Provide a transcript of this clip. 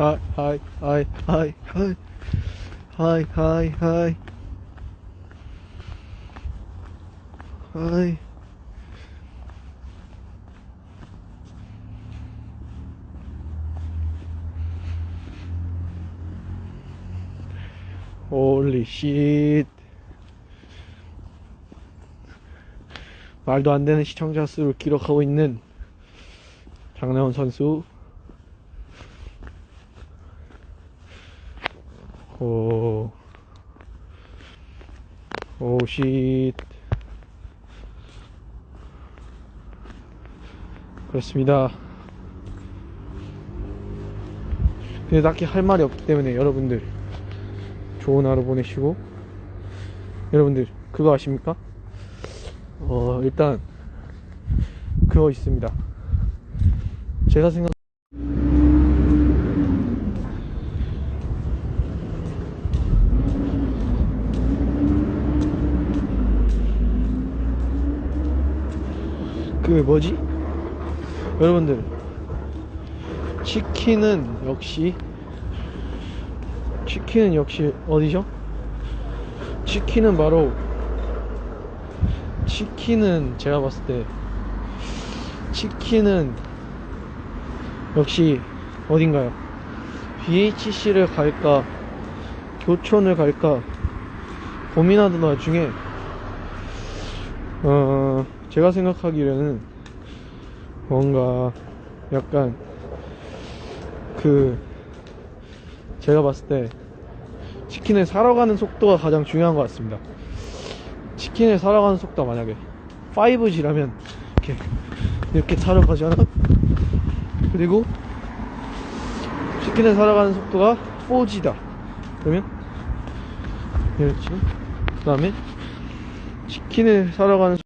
하이 하이 하이 하이 하이 하이 하이 하이 하이 홀리 쉿 말도 안 되는 시청자 수를 기록하고 있는 장래원 선수 오, 오, 쉿. 그렇습니다. 근데 딱히 할 말이 없기 때문에 여러분들 좋은 하루 보내시고 여러분들 그거 아십니까? 어, 일단 그거 있습니다. 제가 생각 그 뭐지? 여러분들 치킨은 역시 치킨은 역시 어디죠? 치킨은 바로 치킨은 제가 봤을 때 치킨은 역시 어딘가요? BHC를 갈까 교촌을 갈까 고민하던 와중에 어 제가 생각하기로는 뭔가 약간 그 제가 봤을 때 치킨을 사러 가는 속도가 가장 중요한 것 같습니다. 치킨을 사러 가는 속도가 만약에 5G라면 이렇게 이렇게 사러 가잖아. 그리고 치킨을 사러 가는 속도가 4G다. 그러면 이렇지. 그다음에 치킨을 사러 가는